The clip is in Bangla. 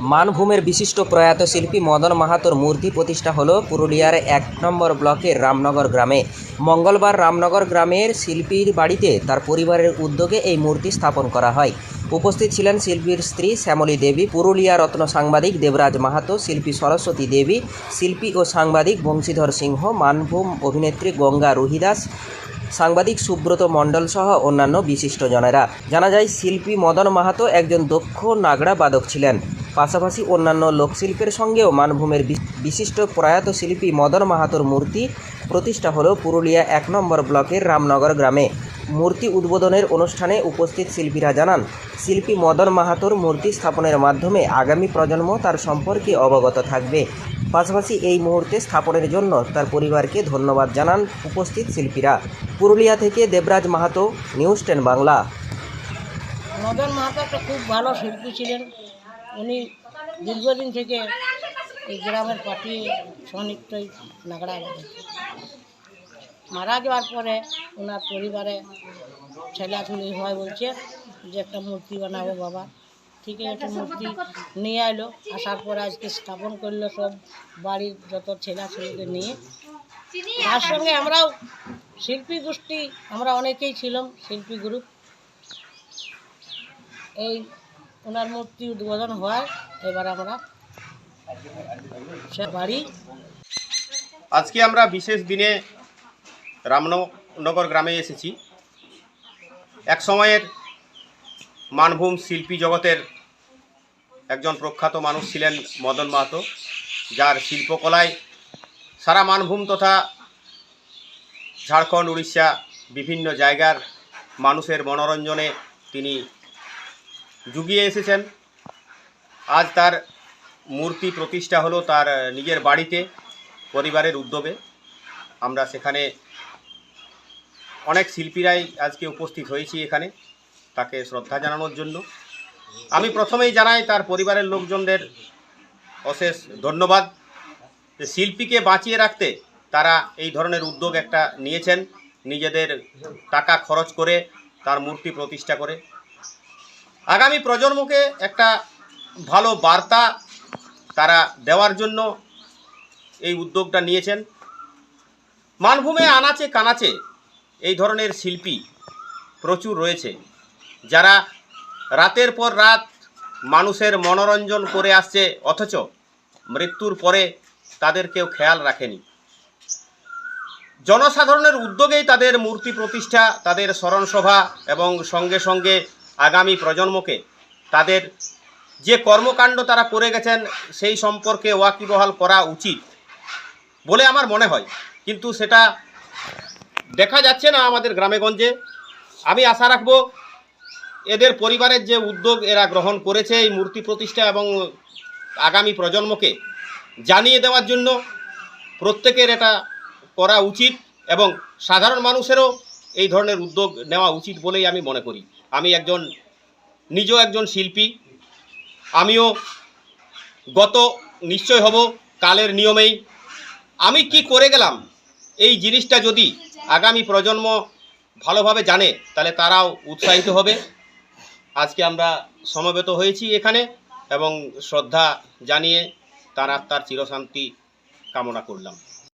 মানভূমের বিশিষ্ট প্রয়াত শিল্পী মদন মাহাতোর মূর্তি প্রতিষ্ঠা হলো পুরুলিয়ার এক নম্বর ব্লকের রামনগর গ্রামে। মঙ্গলবার রামনগর গ্রামের শিল্পীর বাড়িতে তার পরিবারের উদ্যোগে এই মূর্তি স্থাপন করা হয়। উপস্থিত ছিলেন শিল্পীর স্ত্রী শ্যামলী দেবী, পুরুলিয়া রত্ন সাংবাদিক দেবরাজ মাহাতো, শিল্পী সরস্বতী দেবী, শিল্পী ও সাংবাদিক বংশীধর সিংহ, মানভূম অভিনেত্রী গঙ্গা রুহিদাস, সাংবাদিক সুব্রত মণ্ডল সহ অন্যান্য বিশিষ্টজনেরা। জানা যায়, শিল্পী মদন মাহাতো একজন দক্ষ নাগড়া বাদক ছিলেন। পাশাপাশি অন্যান্য লোকশিল্পের সঙ্গেও মানভূমের বিশিষ্ট প্রয়াত শিল্পী মদন মাহাতোর মূর্তি প্রতিষ্ঠা হলো পুরুলিয়া এক নম্বর ব্লকের রামনগর গ্রামে। মূর্তি উদ্বোধনের অনুষ্ঠানে উপস্থিত শিল্পীরা জানান, শিল্পী মদন মাহাতোর মূর্তি স্থাপনের মাধ্যমে আগামী প্রজন্ম তার সম্পর্কে অবগত থাকবে। পাশাপাশি এই মুহূর্তে স্থাপনের জন্য তার পরিবারকে ধন্যবাদ জানান উপস্থিত শিল্পীরা। পুরুলিয়া থেকে দেবরাজ মাহাতো, নিউজ টেন বাংলা। মদন মাহাতো একটা খুব ভালো শিল্পী ছিলেন। উনি দীর্ঘদিন থেকে এই গ্রামের পার্টি স্বনিত্যই নাগড়া মারা যাওয়ার পরে ওনার পরিবারে ছেলাছুলি হয় বলছে যে একটা মূর্তি বানাবো বাবা। ঠিক একটা মূর্তি নিয়ে এলো আসার পরে আজকে স্থাপন করল সব বাড়ির যত ছেলাছুলিকে নিয়ে। তার সঙ্গে আমরাও শিল্পী গোষ্ঠী, আমরা অনেকেই ছিলাম শিল্পী গ্রুপ। এই ওনার মূর্তি উদ্বোধন হয়, এবার আমরা বাড়ি। আজকে আমরা বিশেষ দিনে রামনগর গ্রামে এসেছি। এক সময়ের মানভূম শিল্পী জগতের একজন প্রখ্যাত মানুষ ছিলেন মদন মাহাতো, যার শিল্পকলায় সারা মানভূম তথা ঝাড়খণ্ড, উড়িষ্যা বিভিন্ন জায়গার মানুষের মনোরঞ্জনে তিনি যুগিয়ে এসেছেন। আজ তার মূর্তি প্রতিষ্ঠা হলো তার নিজের বাড়িতে, পরিবারের উদ্যোগে। আমরা সেখানে অনেক শিল্পীরাই আজকে উপস্থিত হয়েছি এখানে, তাকে শ্রদ্ধা জানানোর জন্য। আমি প্রথমেই জানাই তার পরিবারের লোকজনদের অশেষ ধন্যবাদ। যে শিল্পীকে বাঁচিয়ে রাখতে তারা এই ধরনের উদ্যোগ একটা নিয়েছেন। নিজেদের টাকা খরচ করে তার মূর্তি প্রতিষ্ঠা করে। আগামী প্রজন্মকে একটা ভালো বার্তা তারা দেওয়ার জন্য এই উদ্যোগটা নিয়েছেন। মানভূমে আনাচে কানাচে এই ধরনের শিল্পী প্রচুর রয়েছে। যারা রাতের পর রাত মানুষের মনোরঞ্জন করে আসছে, অথচ মৃত্যুর পরে তাদের কেউ খেয়াল রাখেনি। জনসাধারণের উদ্যোগেই তাদের মূর্তি প্রতিষ্ঠা, তাদের স্মরণসভা এবং সঙ্গে সঙ্গে আগামী প্রজন্মকে তাদের যে কর্মকাণ্ড তারা করে গেছেন, সেই সম্পর্কে ওয়াকিবহাল করা উচিত বলে আমার মনে হয়। কিন্তু সেটা দেখা যাচ্ছে না আমাদের গ্রামেগঞ্জে আমি আশা রাখব এদের পরিবারের যে উদ্যোগ এরা গ্রহণ করেছে এই মূর্তি প্রতিষ্ঠা এবং আগামী প্রজন্মকে জানিয়ে দেওয়ার জন্য প্রত্যেকের এটা করা উচিত এবং সাধারণ মানুষেরও এই ধরনের উদ্যোগ নেওয়া উচিত বলেই আমি মনে করি। আমি একজন, নিজেও একজন শিল্পী। আমিও গত, নিশ্চয় হব কালের নিয়মেই। আমি কি করে গেলাম? এই জিনিসটা যদি আগামী প্রজন্ম ভালোভাবে জানে, তাহলে তারাও উৎসাহিত হবে। আজকে আমরা সমবেত হয়েছি এখানে এবং শ্রদ্ধা জানিয়ে তার আত্মার চিরশান্তি কামনা করলাম।